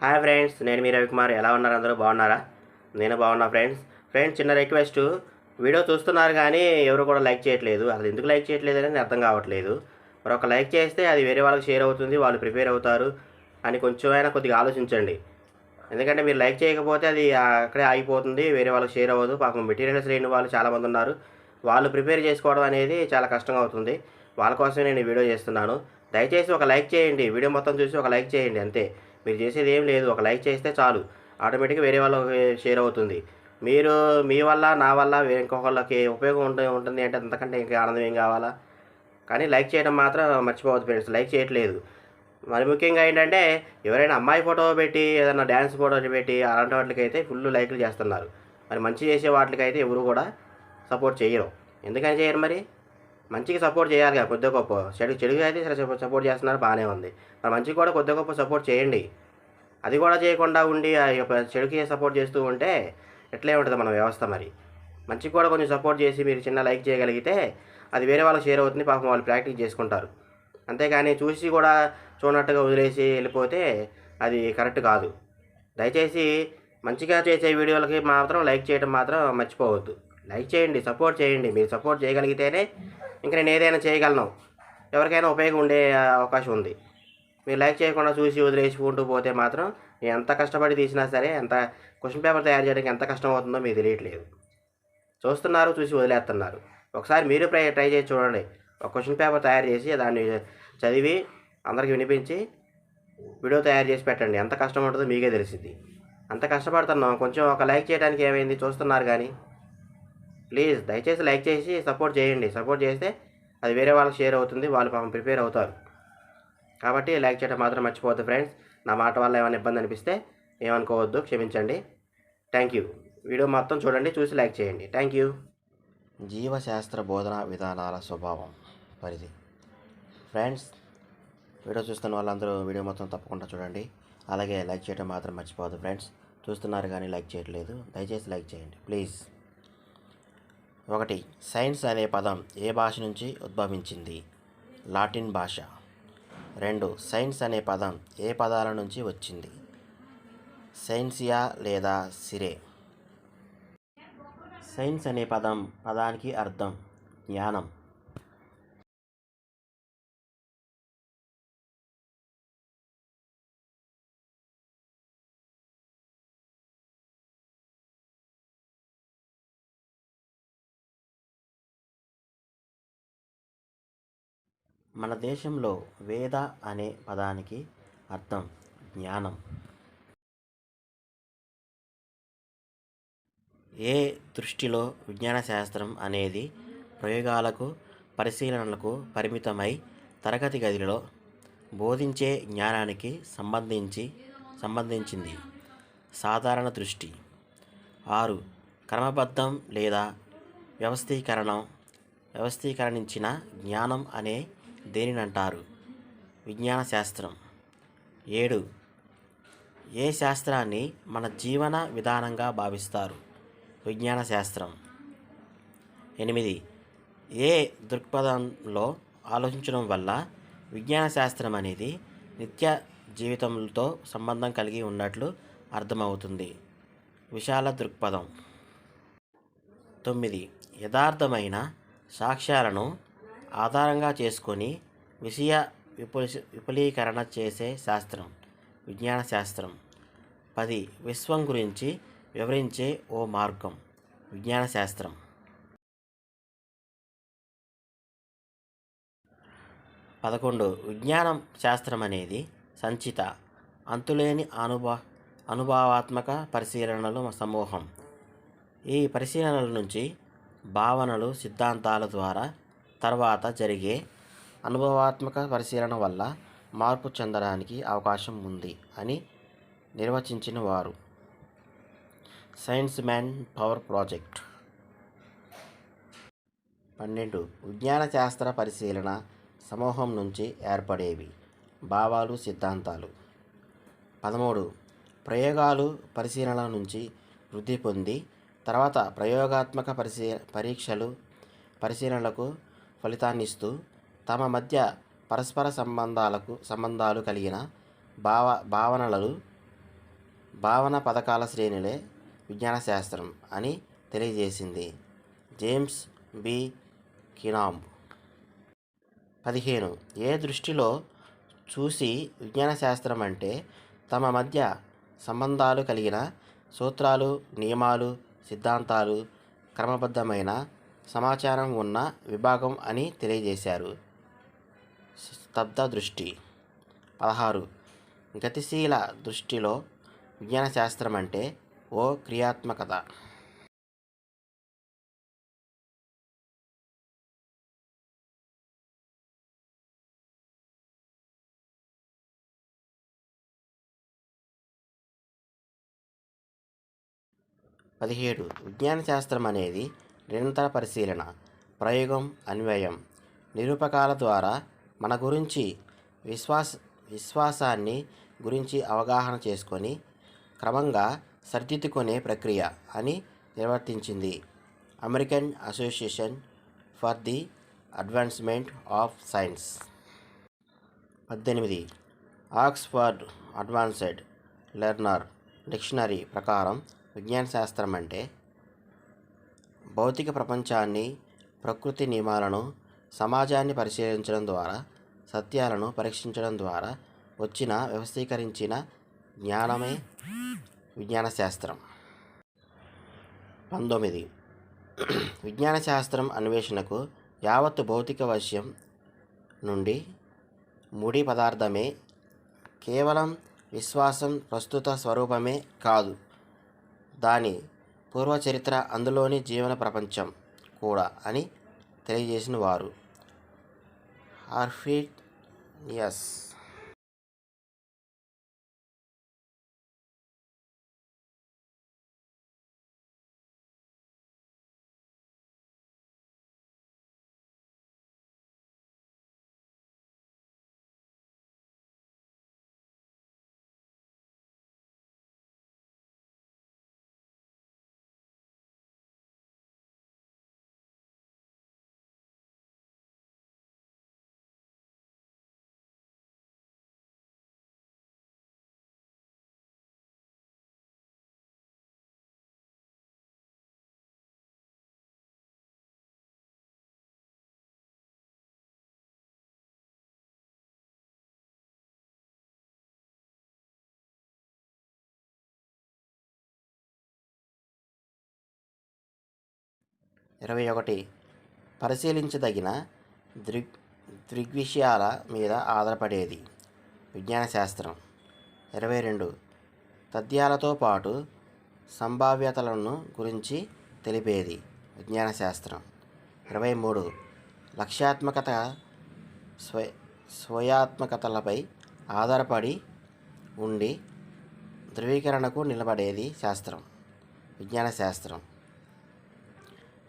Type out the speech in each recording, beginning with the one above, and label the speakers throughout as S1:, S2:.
S1: Hi friends నేను మీ రవికుమార్. ఎలా ఉన్నారు అందరూ? బాగున్నారా? నేను బాగున్నా ఫ్రెండ్స్. ఫ్రెండ్స్ చిన్న రిక్వెస్ట్. వీడియో చూస్తున్నారు కానీ ఎవరు కూడా లైక్ చేయట్లేదు. అసలు ఎందుకు లైక్ చేయట్లేదు అనేది అర్థం కావట్లేదు. మరి ఒక లైక్ చేస్తే అది వేరే వాళ్ళకి షేర్ అవుతుంది వాళ్ళు ప్రిపేర్ అవుతారు అని కొంచెమైనా కొద్దిగా ఆలోచించండి. ఎందుకంటే మీరు లైక్ చేయకపోతే అది అక్కడే ఆగిపోతుంది వేరే వాళ్ళకి షేర్ అవ్వదు. పాపం మెటీరియల్స్ లేని వాళ్ళు చాలామంది ఉన్నారు. వాళ్ళు ప్రిపేర్ చేసుకోవడం అనేది చాలా కష్టంగా అవుతుంది. వాళ్ళ కోసమే నేను వీడియో చేస్తున్నాను. దయచేసి ఒక లైక్ చేయండి. వీడియో మొత్తం చూసి ఒక లైక్ చేయండి అంతే. మీరు చేసేది ఏం లేదు. ఒక లైక్ చేస్తే చాలు. ఆటోమేటిక్గా వేరే వాళ్ళకి షేర్ అవుతుంది. మీరు మీ వల్ల నా వల్ల ఇంకొకళ్ళకి ఉపయోగం ఉంటుంది ఉంటుంది అంటే అంతకంటే ఇంకా ఆనందం ఏం కావాలా? కానీ లైక్ చేయడం మాత్రం మర్చిపోవద్దు ఫ్రెండ్స్. లైక్ చేయట్లేదు. మరి ముఖ్యంగా ఏంటంటే ఎవరైనా అమ్మాయి ఫోటో పెట్టి ఏదైనా డ్యాన్స్ ఫోటో పెట్టి అలాంటి వాటికైతే ఫుల్ లైక్లు చేస్తున్నారు. మరి మంచి చేసే వాటికైతే ఎవరు కూడా సపోర్ట్ చేయరు. ఎందుకని చేయరు మరి? మంచికి సపోర్ట్ చేయాలి కదా కొద్ది గొప్ప. చెడు చెడుగా అయితే సరే సపోర్ట్ చేస్తున్నారు బాగానే ఉంది. మరి మంచికి కూడా కొద్ది గొప్ప సపోర్ట్ చేయండి. అది కూడా చేయకుండా ఉండి ఆ యొక్క చెడుకి సపోర్ట్ చేస్తూ ఉంటే ఎట్లే ఉంటుంది మన వ్యవస్థ మరి. మంచికి కూడా కొంచెం సపోర్ట్ చేసి మీరు చిన్న లైక్ చేయగలిగితే అది వేరే వాళ్ళకి షేర్ అవుతుంది పాపం వాళ్ళు ప్రాక్టీస్ చేసుకుంటారు. అంతేగాని చూసి కూడా చూడనట్టుగా వదిలేసి వెళ్ళిపోతే అది కరెక్ట్ కాదు. దయచేసి మంచిగా చేసే వీడియోలకి మాత్రం లైక్ చేయడం మాత్రం మర్చిపోవద్దు. లైక్ చేయండి సపోర్ట్ చేయండి. మీరు సపోర్ట్ చేయగలిగితేనే ఇంకా నేను ఏదైనా చేయగలను. ఎవరికైనా ఉపయోగం ఉండే అవకాశం ఉంది. మీరు లైక్ చేయకుండా చూసి వదిలేసుకుంటూ పోతే మాత్రం నేను ఎంత కష్టపడి తీసినా సరే ఎంత క్వశ్చన్ పేపర్ తయారు చేయడానికి ఎంత కష్టం అవుతుందో మీకు తెలియట్లేదు. చూస్తున్నారు చూసి వదిలేస్తున్నారు. ఒకసారి మీరు ట్రై ట్రై చేసి చూడండి. ఒక క్వశ్చన్ పేపర్ తయారు చేసి దాన్ని చదివి అందరికి వినిపించి వీడియో తయారు చేసి పెట్టండి. ఎంత కష్టం ఉంటుందో మీకే తెలిసింది అంత కష్టపడుతున్నాం. కొంచెం ఒక లైక్ చేయడానికి ఏమైంది? చూస్తున్నారు కానీ. ప్లీజ్ దయచేసి లైక్ చేసి సపోర్ట్ చేయండి. సపోర్ట్ చేస్తే అది వేరే వాళ్ళకి షేర్ అవుతుంది వాళ్ళు పాపం ప్రిపేర్ అవుతారు. కాబట్టి లైక్ చేయడం మాత్రం మర్చిపోవద్దు ఫ్రెండ్స్. నా మాట వల్ల ఏమైనా ఇబ్బంది అనిపిస్తే ఏమనుకోవద్దు క్షమించండి. Thank you. వీడియో మొత్తం చూడండి చూసి లైక్ చేయండి. Thank you. జీవశాస్త్ర బోధన విధానాల స్వభావం పరిధి. ఫ్రెండ్స్ వీడియో చూస్తున్న వాళ్ళందరూ వీడియో మొత్తం తప్పకుండా చూడండి. అలాగే లైక్ చేయడం మాత్రం మర్చిపోవద్దు ఫ్రెండ్స్. చూస్తున్నారు కానీ లైక్ చేయట్లేదు. దయచేసి లైక్ చేయండి. ప్లీజ్. ఒకటి సైన్స్ అనే పదం ఏ భాష నుంచి ఉద్భవించింది? లాటిన్ భాష. రెండు సైన్స్ అనే పదం ఏ పదాల నుంచి వచ్చింది? సైన్సియా లేదా సిరే? సైన్స్ అనే పదం పదానికి అర్థం జ్ఞానం. మన దేశంలో వేద అనే పదానికి అర్థం జ్ఞానం. ఏ దృష్టిలో విజ్ఞాన శాస్త్రం అనేది ప్రయోగాలకు పరిశీలనలకు పరిమితమై తరగతి గదిలో బోధించే జ్ఞానానికి సంబంధించి సంబంధించింది? సాధారణ దృష్టి. ఆరు. క్రమబద్ధం లేదా వ్యవస్థీకరణం వ్యవస్థీకరణించిన జ్ఞానం అనే దేనినంటారు? విజ్ఞాన శాస్త్రం. ఏడు. ఏ శాస్త్రాన్ని మన జీవన విధానంగా భావిస్తారు? విజ్ఞాన శాస్త్రం. ఎనిమిది. ఏ దృక్పథంలో ఆలోచించడం వల్ల విజ్ఞాన శాస్త్రం అనేది నిత్య జీవితంతో సంబంధం కలిగి ఉన్నట్లు అర్థమవుతుంది. విశాల దృక్పథం. తొమ్మిది. యథార్థమైన సాక్ష్యాలను ఆధారంగా చేసుకొని విషయ విపులి విపులీకరణ చేసే శాస్త్రం విజ్ఞాన శాస్త్రం. పది. విశ్వం గురించి వివరించే ఓ మార్గం విజ్ఞాన శాస్త్రం. పదకొండు. విజ్ఞానం శాస్త్రం అనేది సంచిత అంతులేని అనుభవ అనుభవాత్మక పరిశీలనల సమూహం. ఈ పరిశీలనల నుంచి భావనలు సిద్ధాంతాల ద్వారా తర్వాత జరిగే అనుభవాత్మక పరిశీలన వల్ల మార్పు చెందడానికి అవకాశం ఉంది అని నిర్వచించిన వారు. Science man power project. పన్నెండు. విజ్ఞాన శాస్త్ర పరిశీలన సమూహం నుంచి ఏర్పడేవి. భావాలు సిద్ధాంతాలు. పదమూడు. ప్రయోగాలు పరిశీలన నుంచి వృద్ధి పొంది తర్వాత ప్రయోగాత్మక పరిశీ పరీక్షలు పరిశీలనలకు ఫలితాన్నిస్తూ తమ మధ్య పరస్పర సంబంధాలకు సంబంధాలు కలిగిన భావ భావనలు భావన పథకాల శ్రేణులే విజ్ఞాన శాస్త్రం అని తెలియజేసింది జేమ్స్ బి. కినాంబ్ పదిహేను. ఏ దృష్టిలో చూసి విజ్ఞాన శాస్త్రం అంటే తమ మధ్య సంబంధాలు కలిగిన సూత్రాలు నియమాలు సిద్ధాంతాలు క్రమబద్ధమైన సమాచారం ఉన్న విభాగం అని తెలియజేశారు. స్తబ్ద దృష్టి. పదహారు. గతిశీల దృష్టిలో విజ్ఞాన శాస్త్రం అంటే ఓ క్రియాత్మకత. పదిహేడు. విజ్ఞాన శాస్త్రం అనేది నిరంతర పరిశీలన ప్రయోగం అన్వయం నిరూపకాల ద్వారా మన గురించి విశ్వాస విశ్వాసాన్ని గురించి అవగాహన చేసుకొని క్రమంగా సరిదిద్దుకునే ప్రక్రియ అని నిర్వర్తించింది. American Association for the advancement of science. పద్దెనిమిది. ఆక్స్ఫర్డ్ అడ్వాన్స్డ్ లెర్నర్ డిక్షనరీ ప్రకారం విజ్ఞాన శాస్త్రం అంటే భౌతిక ప్రపంచాన్ని ప్రకృతి నియమాలను సమాజాన్ని పరిశీలించడం ద్వారా సత్యాలను పరీక్షించడం ద్వారా వచ్చిన వ్యవస్థీకరించిన జ్ఞానమే విజ్ఞాన శాస్త్రం పంతొమ్మిది. విజ్ఞాన శాస్త్రం అన్వేషణకు యావత్తు భౌతిక వశ్యం నుండి ముడి పదార్థమే కేవలం విశ్వాసం ప్రస్తుత స్వరూపమే కాదు. దాని పూర్వచరిత్ర అందులోని జీవన ప్రపంచం కూడా అని తెలియజేసిన వారు. ఆర్ఫిడ్ ఇరవై ఒకటి. పరిశీలించదగిన దృగ్ దృగ్విషయాల మీద ఆధారపడేది. విజ్ఞాన శాస్త్రం. ఇరవై రెండు. తథ్యాలతో పాటు సంభావ్యతలను గురించి తెలిపేది. విజ్ఞాన శాస్త్రం. ఇరవై మూడు. లక్ష్యాత్మకత స్వ స్వయాత్మకతలపై ఆధారపడి ఉండి ధృవీకరణకు నిలబడేది శాస్త్రం. విజ్ఞాన శాస్త్రం.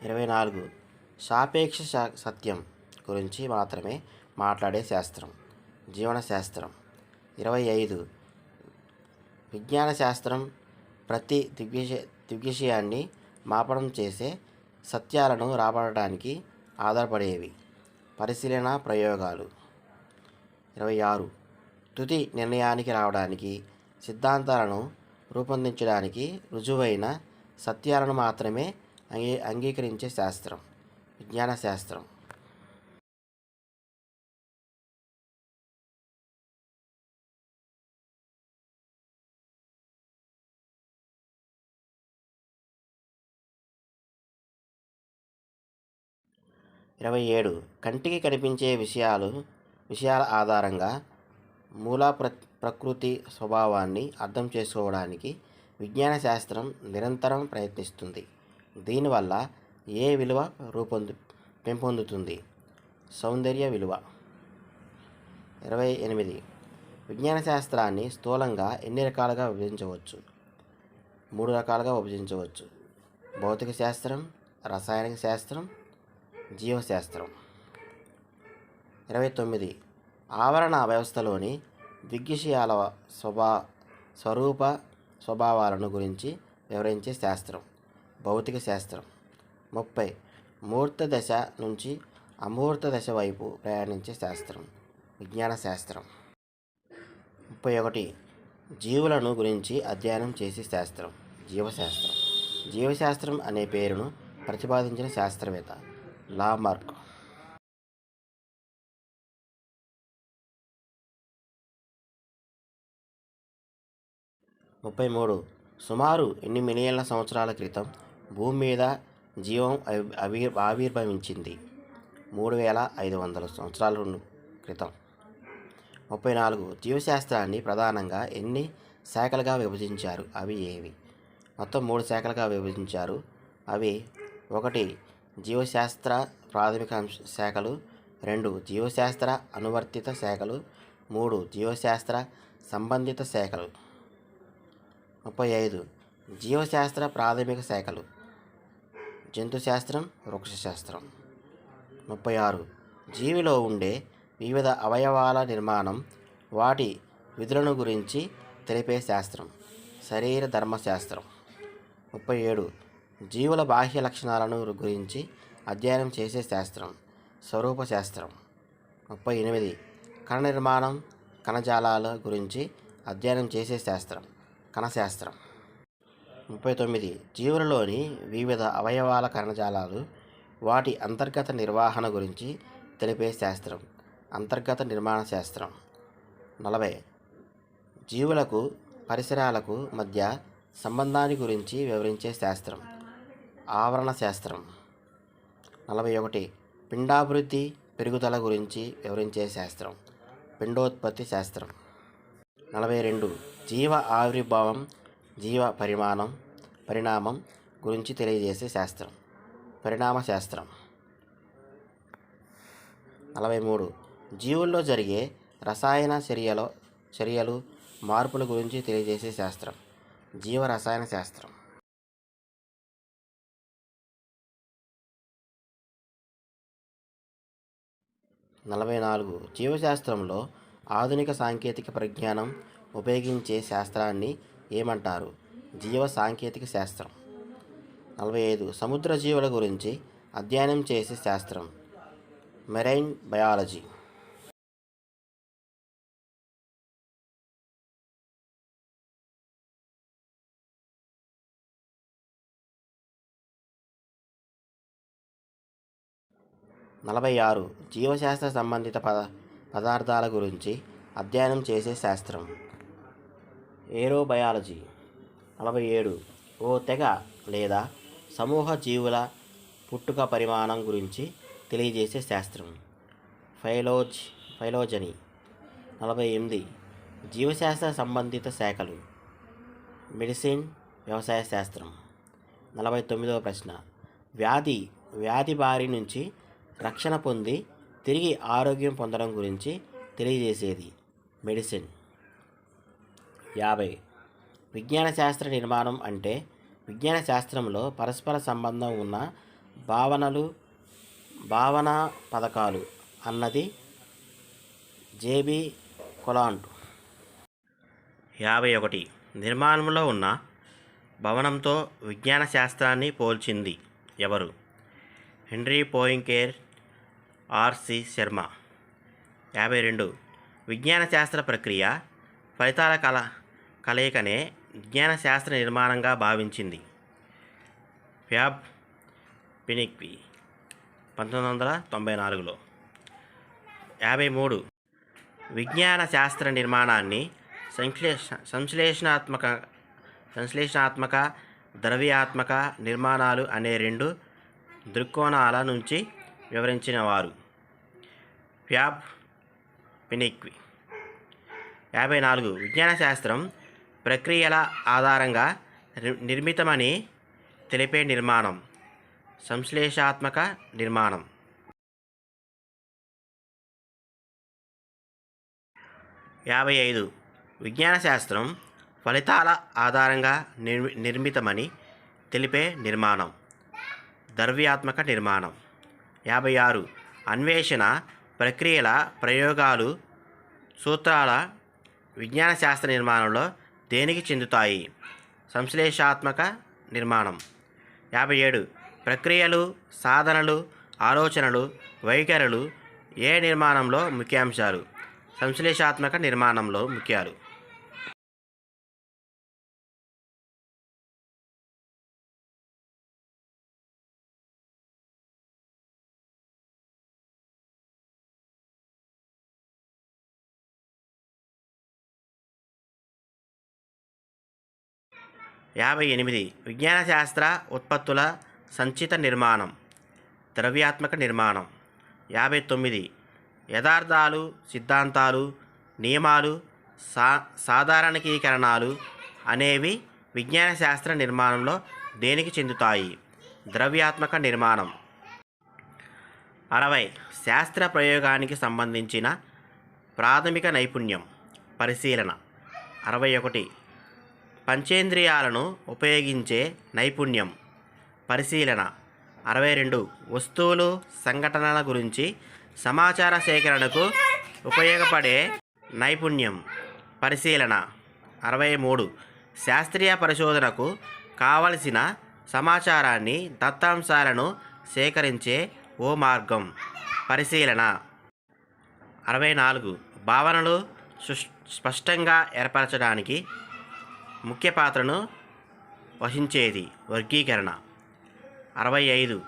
S1: ఇరవై నాలుగు. సాపేక్ష సత్యం గురించి మాత్రమే మాట్లాడే శాస్త్రం. జీవన శాస్త్రం. ఇరవై ఐదు. విజ్ఞాన శాస్త్రం ప్రతి దిగ్విష దిగ్విషయాన్ని మాపనం చేసే సత్యాలను రాబడటానికి ఆధారపడేవి. పరిశీలన ప్రయోగాలు. ఇరవై ఆరు. తుది నిర్ణయానికి రావడానికి సిద్ధాంతాలను రూపొందించడానికి రుజువైన సత్యాలను మాత్రమే అంగీ అంగీకరించే శాస్త్రం విజ్ఞాన శాస్త్రం. ఇరవై ఏడు. కంటికి కనిపించే విషయాలు విషయాల ఆధారంగా మూల ప్ర ప్రకృతి స్వభావాన్ని అర్థం చేసుకోవడానికి విజ్ఞాన శాస్త్రం నిరంతరం ప్రయత్నిస్తుంది. దీనివల్ల ఏ విలువ రూపొందు పెంపొందుతుంది? సౌందర్య విలువ. ఇరవై ఎనిమిది. విజ్ఞాన శాస్త్రాన్ని స్థూలంగా ఎన్ని రకాలుగా విభజించవచ్చు? మూడు రకాలుగా విభజించవచ్చు. భౌతిక శాస్త్రం రసాయనిక శాస్త్రం జీవశాస్త్రం. ఇరవై తొమ్మిది. ఆవరణ వ్యవస్థలోని దిగ్విషయాల స్వభా స్వరూప స్వభావాలను గురించి వివరించే శాస్త్రం. భౌతిక శాస్త్రం. ముప్పై. మూర్త దశ నుంచి అమూర్త దశ వైపు ప్రయాణించే శాస్త్రం. విజ్ఞాన శాస్త్రం. ముప్పై ఒకటి. జీవులను గురించి అధ్యయనం చేసే శాస్త్రం. జీవశాస్త్రం. జీవశాస్త్రం అనే పేరును ప్రతిపాదించిన శాస్త్రవేత్త లామార్క్ ముప్పై మూడు. సుమారు ఎన్ని మిలియన్ల సంవత్సరాల క్రితం భూమి మీద జీవం అవి- ఆవిర్భవించింది. మూడు వేల ఐదు వందల సంవత్సరాల క్రితం. ముప్పై నాలుగు జీవశాస్త్రాన్ని ప్రధానంగా ఎన్ని శాఖలుగా విభజించారు? అవి ఏవి? మొత్తం మూడు శాఖలుగా విభజించారు. అవి ఒకటి జీవశాస్త్ర ప్రాథమిక అంశ శాఖలు రెండు జీవశాస్త్ర అనువర్తిత శాఖలు మూడు జీవశాస్త్ర సంబంధిత శాఖలు. ముప్పై ఐదు జీవశాస్త్ర ప్రాథమిక శాఖలు. జంతుశాస్త్రం వృక్షశాస్త్రం. ముప్పై ఆరు జీవిలో ఉండే వివిధ అవయవాల నిర్మాణం వాటి విధులను గురించి తెలిపే శాస్త్రం. శరీర ధర్మశాస్త్రం. ముప్పై ఏడు జీవుల బాహ్య లక్షణాలను గురించి అధ్యయనం చేసే శాస్త్రం స్వరూప శాస్త్రం ముప్పై ఎనిమిది కణ నిర్మాణం కణజాలాల గురించి అధ్యయనం చేసే శాస్త్రం కణశాస్త్రం. ముప్పై తొమ్మిది. జీవులలోని వివిధ అవయవాల కణజాలాలు వాటి అంతర్గత నిర్వహణ గురించి తెలిపే శాస్త్రం. అంతర్గత నిర్మాణ శాస్త్రం. నలభై. జీవులకు పరిసరాలకు మధ్య సంబంధాన్ని గురించి వివరించే శాస్త్రం. ఆవరణ శాస్త్రం. నలభై ఒకటి. పిండాభివృద్ధి పెరుగుదల గురించి వివరించే శాస్త్రం. పిండోత్పత్తి శాస్త్రం. నలభై రెండు. జీవ ఆవిర్భావం జీవ పరిమాణం పరిణామం గురించి తెలియజేసే శాస్త్రం. పరిణామ శాస్త్రం. నలభై మూడు. జీవుల్లో జరిగే రసాయన చర్యలో చర్యలు మార్పుల గురించి తెలియజేసే శాస్త్రం. జీవ రసాయన శాస్త్రం. నలభై నాలుగు. జీవశాస్త్రంలో ఆధునిక సాంకేతిక పరిజ్ఞానం ఉపయోగించే శాస్త్రాన్ని ఏమంటారు? జీవ సాంకేతిక శాస్త్రం. నలభై ఐదు. సముద్ర జీవుల గురించి అధ్యయనం చేసే శాస్త్రం. Marine biology. నలభై ఆరు. జీవశాస్త్ర సంబంధిత పద పదార్థాల గురించి అధ్యయనం చేసే శాస్త్రం. ఏరోబయాలజీ. నలభై ఏడు. ఓ తెగ లేదా సమూహ జీవుల పుట్టుక పరిమాణం గురించి తెలియజేసే శాస్త్రం. ఫైలోజ్ ఫైలోజనీ. నలభై ఎనిమిది. జీవశాస్త్ర సంబంధిత శాఖలు. మెడిసిన్ వ్యవసాయ శాస్త్రం. నలభై తొమ్మిదవ ప్రశ్న. వ్యాధి వ్యాధి బారి నుంచి రక్షణ పొంది తిరిగి ఆరోగ్యం పొందడం గురించి తెలియజేసేది మెడిసిన్. యాభై. విజ్ఞాన శాస్త్ర నిర్మాణం అంటే విజ్ఞాన శాస్త్రంలో పరస్పర సంబంధం ఉన్న భావనలు భావన పథకాలు అన్నది జేబి కొలాంట్. యాభై ఒకటి. నిర్మాణంలో ఉన్న భవనంతో విజ్ఞాన శాస్త్రాన్ని పోల్చింది ఎవరు? Henri Poincare RC Sharma. యాభై రెండు. విజ్ఞాన శాస్త్ర ప్రక్రియ ఫలితాల కల కలయికనే విజ్ఞాన శాస్త్ర నిర్మాణంగా భావించింది. ఫ్యాబ్ పినిక్వి పంతొమ్మిది వందల తొంభై నాలుగులో. యాభై మూడు. విజ్ఞాన శాస్త్ర నిర్మాణాన్ని సంశ్లేష సంశ్లేషణాత్మక సంశ్లేషణాత్మక ద్రవ్యాత్మక నిర్మాణాలు అనే రెండు దృక్కోణాల నుంచి వివరించిన వారు ఫ్యాబ్ పినిక్వి. యాభై నాలుగు విజ్ఞాన శాస్త్రం ప్రక్రియల ఆధారంగా నిర్మితమని తెలిపే నిర్మాణం. సంశ్లేషాత్మక నిర్మాణం. యాభై ఐదు విజ్ఞాన శాస్త్రం ఫలితాల ఆధారంగా నిర్మి నిర్మితమని తెలిపే నిర్మాణం. ద్రవ్యాత్మక నిర్మాణం. యాభై ఆరు అన్వేషణ ప్రక్రియల ప్రయోగాలు సూత్రాల విజ్ఞాన శాస్త్ర నిర్మాణంలో దేనికి చెందుతాయి? సంశ్లేషాత్మక నిర్మాణం. యాభై ఏడు. ప్రక్రియలు సాధనలు ఆలోచనలు వైఖరులు ఏ నిర్మాణంలో ముఖ్యాంశాలు? సంశ్లేషాత్మక నిర్మాణంలో ముఖ్యాలు. యాభై ఎనిమిది. విజ్ఞాన శాస్త్ర ఉత్పత్తుల సంచిత నిర్మాణం. ద్రవ్యాత్మక నిర్మాణం. యాభై తొమ్మిది. యథార్థాలు సిద్ధాంతాలు నియమాలు సా సాధారణీకరణాలు అనేవి విజ్ఞాన శాస్త్ర నిర్మాణంలో దేనికి చెందుతాయి? ద్రవ్యాత్మక నిర్మాణం. అరవై. శాస్త్ర ప్రయోగానికి సంబంధించిన ప్రాథమిక నైపుణ్యం. పరిశీలన. అరవై ఒకటి. పంచేంద్రియాలను ఉపయోగించే నైపుణ్యం. పరిశీలన. అరవై రెండు. వస్తువులు సంఘటనల గురించి సమాచార సేకరణకు ఉపయోగపడే నైపుణ్యం. పరిశీలన. అరవై మూడు. శాస్త్రీయ పరిశోధనకు కావలసిన సమాచారాన్ని దత్తాంశాలను సేకరించే ఓ మార్గం. పరిశీలన. అరవై నాలుగు. భావనలు సుష్- స్పష్టంగా ఏర్పరచడానికి ముఖ్య పాత్రను వహించేది వర్గీకరణ. అరవై ఐదు.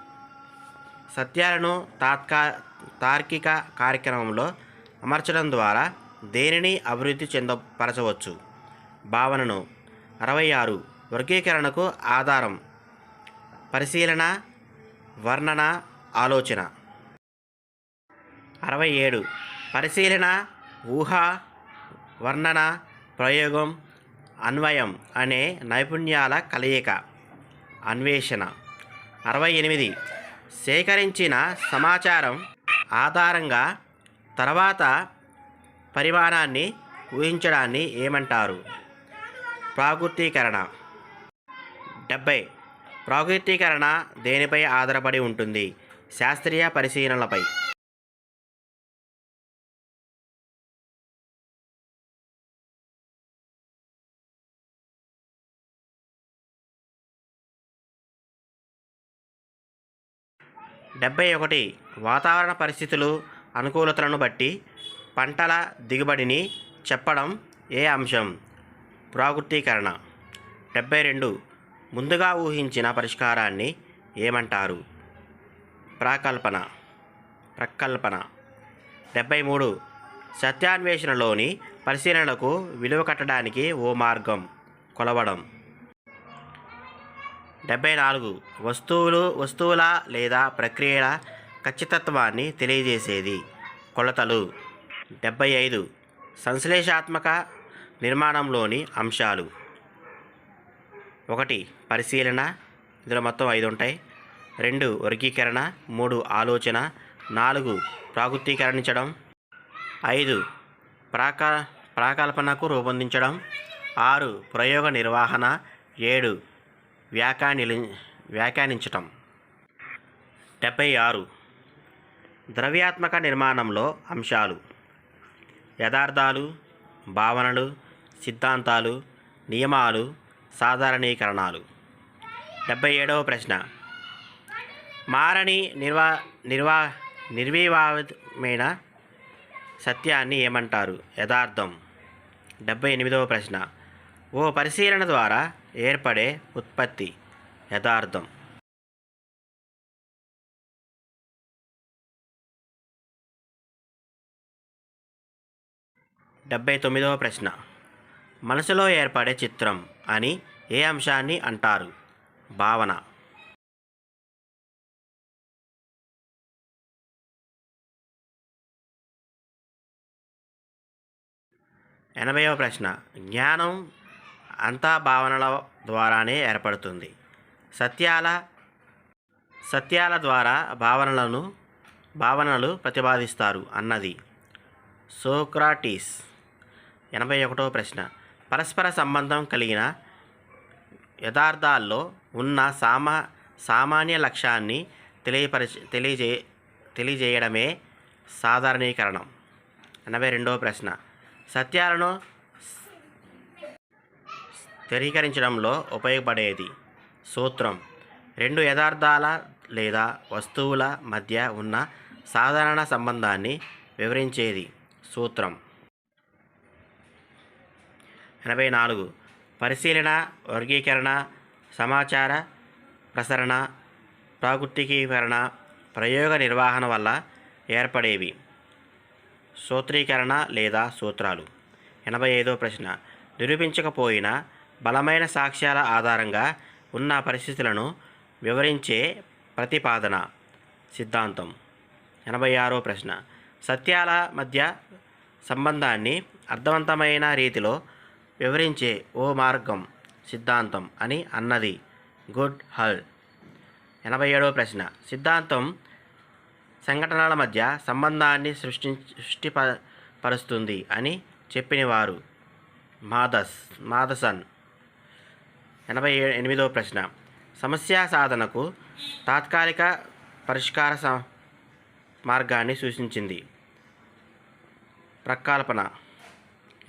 S1: సత్యాలను తాత్కా తార్కిక కార్యక్రమంలో అమర్చడం ద్వారా దేనిని అభివృద్ధి చెందపరచవచ్చు? భావనను. అరవై ఆరు. వర్గీకరణకు ఆధారం. పరిశీలన వర్ణన ఆలోచన. అరవై ఏడు. పరిశీలన ఊహ వర్ణన ప్రయోగం అన్వయం అనే నైపుణ్యాల కలయిక అన్వేషణ. అరవై ఎనిమిది. సేకరించిన సమాచారం ఆధారంగా తర్వాత పరిమాణాన్ని ఊహించడాన్ని ఏమంటారు? ప్రాకృతీకరణ. డెబ్బై. ప్రాకృతీకరణ దేనిపై ఆధారపడి ఉంటుంది? శాస్త్రీయ పరిశీలనలపై. డెబ్బై ఒకటి వాతావరణ పరిస్థితులు అనుకూలతలను బట్టి పంటల దిగుబడిని చెప్పడం ఏ అంశం? ప్రాగుర్తీకరణ డెబ్బై రెండు ముందుగా ఊహించిన పరిష్కారాన్ని ఏమంటారు? ప్రాకల్పన. ప్రకల్పన డెబ్బై మూడు సత్యాన్వేషణలోని పరిశీలనలకు విలువ కట్టడానికి ఓ మార్గం. కొలవడం. డెబ్బై నాలుగు వస్తువులు వస్తువుల లేదా ప్రక్రియల ఖచ్చితత్వాన్ని తెలియజేసేది. కొలతలు. డెబ్బై ఐదు సంశ్లేషాత్మక నిర్మాణంలోని అంశాలు. ఒకటి పరిశీలన. ఇందులో మొత్తం ఐదు ఉంటాయి రెండు వర్గీకరణ. మూడు ఆలోచన. నాలుగు ప్రాగుర్తీకరణించడం ఐదు ప్రాక ప్రాకల్పనకు రూపొందించడం. ఆరు ప్రయోగ నిర్వహణ. ఏడు వ్యాఖ్యానిలి వ్యాఖ్యానించటం. డెబ్బై ఆరు. ద్రవ్యాత్మక నిర్మాణంలో అంశాలు. యథార్థాలు భావనలు సిద్ధాంతాలు నియమాలు సాధారణీకరణాలు. డెబ్బై ఏడవ ప్రశ్న. మారని నిర్వా నిర్వా నిర్వివాదమైన సత్యాన్ని ఏమంటారు? యథార్థం. డెబ్బై ఎనిమిదవ ప్రశ్న. ఓ పరిశీలన ద్వారా ఏర్పడే ఉత్పత్తి యథార్థం. డెబ్బై తొమ్మిదవ ప్రశ్న. మనసులో ఏర్పడే చిత్రం అని ఏ అంశాన్ని అంటారు? భావన. ఎనభైవ ప్రశ్న. జ్ఞానం అంతా భావనల ద్వారానే ఏర్పడుతుంది. సత్యాల సత్యాల ద్వారా భావనలను భావనలు ప్రతిపాదిస్తారు అన్నది. సోక్రాటీస్. ఎనభై ఒకటో ప్రశ్న. పరస్పర సంబంధం కలిగిన యథార్థాల్లో ఉన్న సామా సామాన్య లక్ష్యాన్ని తెలియపరచ తెలియజే తెలియజేయడమే సాధారణీకరణం. ఎనభై రెండవ ప్రశ్న. సత్యాలను స్థిరీకరించడంలో ఉపయోగపడేది. సూత్రం. రెండు యథార్థాల లేదా వస్తువుల మధ్య ఉన్న సాధారణ సంబంధాన్ని వివరించేది. సూత్రం. ఎనభై నాలుగు పరిశీలన వర్గీకరణ సమాచార ప్రసరణ ప్రాగుర్తికీకరణ ప్రయోగ నిర్వహణ వల్ల ఏర్పడేవి. సూత్రీకరణ లేదా సూత్రాలు. ఎనభై ఐదో ప్రశ్న. నిరూపించకపోయిన బలమైన సాక్ష్యాల ఆధారంగా ఉన్న పరిస్థితులను వివరించే ప్రతిపాదన. సిద్ధాంతం. ఎనభై ఆరో ప్రశ్న. సత్యాల మధ్య సంబంధాన్ని అర్థవంతమైన రీతిలో వివరించే ఓ మార్గం సిద్ధాంతం అని అన్నది గుడ్ హల్. ఎనభై ఏడవ ప్రశ్న. సిద్ధాంతం సంఘటనల మధ్య సంబంధాన్ని సృష్టి సృష్టిపరుస్తుంది అని చెప్పినవారు. మాదస్ మాదసన్. ఎనభై ఏ- ఎనిమిదవ ప్రశ్న. సమస్య సాధనకు తాత్కాలిక పరిష్కార స మార్గాన్ని సూచించింది. ప్రకల్పన.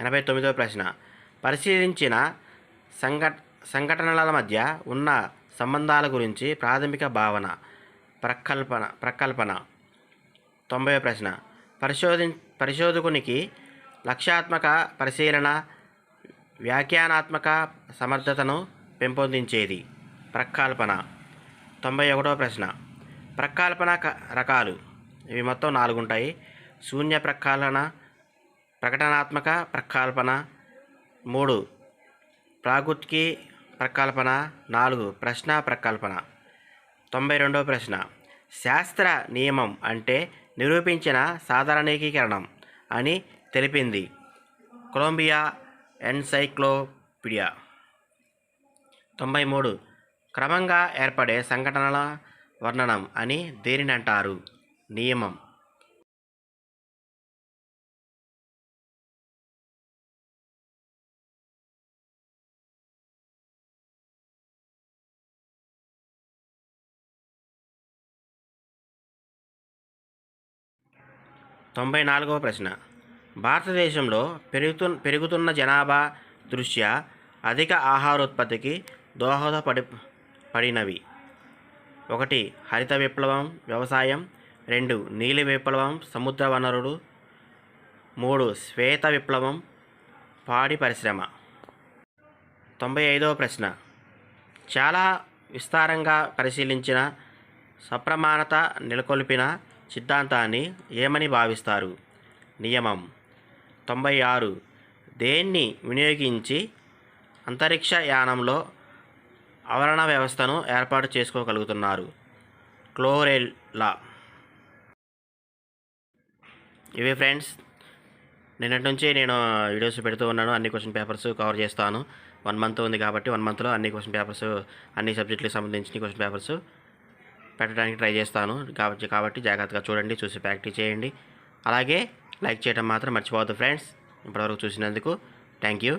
S1: ఎనభై తొమ్మిదవ ప్రశ్న. పరిశీలించిన సంఘట సంఘటనల మధ్య ఉన్న సంబంధాల గురించి ప్రాథమిక భావన. ప్రకల్పన ప్రకల్పన. తొంభై ప్రశ్న. పరిశోధి పరిశోధకునికి లక్ష్యాత్మక పరిశీలన వ్యాఖ్యానాత్మక సమర్థతను పెంపొందించేది. ప్రకల్పన తొంభై ఒకటో ప్రశ్న. ప్రకల్పన క- రకాలు. ఇవి మొత్తం నాలుగు ఉంటాయి శూన్య ప్రకల్పన ప్రకటనాత్మక ప్రకల్పన మూడు. ప్రాగుత్కి ప్రకల్పన నాలుగు. ప్రశ్న ప్రకల్పన తొంభై రెండవ ప్రశ్న. శాస్త్ర నియమం అంటే నిరూపించిన సాధారణీకరణం అని తెలిపింది. Columbia encyclopedia. తొంభై మూడు. క్రమంగా ఏర్పడే సంఘటనల వర్ణనం అని దేనిని అంటారు నియమం. తొంభై నాలుగవ ప్రశ్న. భారతదేశంలో పెరుగుతు పెరుగుతున్న జనాభా దృష్ట్యా అధిక ఆహారోత్పత్తికి దోహదపడి పడినవి. ఒకటి హరిత విప్లవం వ్యవసాయం. రెండు నీలి విప్లవం సముద్ర వనరులు. మూడు శ్వేత విప్లవం పాడి పరిశ్రమ. తొంభై ఐదవ ప్రశ్న. చాలా విస్తారంగా పరిశీలించిన సప్రమాణత నెలకొల్పిన సిద్ధాంతాన్ని ఏమని భావిస్తారు? నియమం. తొంభై ఆరు. దేన్ని వినియోగించి అంతరిక్ష యానంలో ఆవరణ వ్యవస్థను ఏర్పాటు చేసుకోగలుగుతున్నారు. క్లోరెల్లా ఇవి ఫ్రెండ్స్ నిన్నటి నుంచి నేను వీడియోస్ పెడుతూ ఉన్నాను. అన్ని క్వశ్చన్ పేపర్స్ కవర్ చేస్తాను. వన్ మంత్ ఉంది కాబట్టి వన్ మంత్లో అన్ని క్వశ్చన్ పేపర్స్ అన్ని సబ్జెక్టులకు సంబంధించిన క్వశ్చన్ పేపర్స్ పెట్టడానికి ట్రై చేస్తాను. కాబట్టి కాబట్టి జాగ్రత్తగా చూడండి చూసి ప్రాక్టీస్ చేయండి. అలాగే లైక్ చేయడం మాత్రం మర్చిపోవద్దు ఫ్రెండ్స్. ఇప్పటివరకు చూసినందుకు థ్యాంక్ యూ.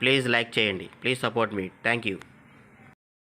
S1: ప్లీజ్ లైక్ చేయండి. Please support me. Thank you.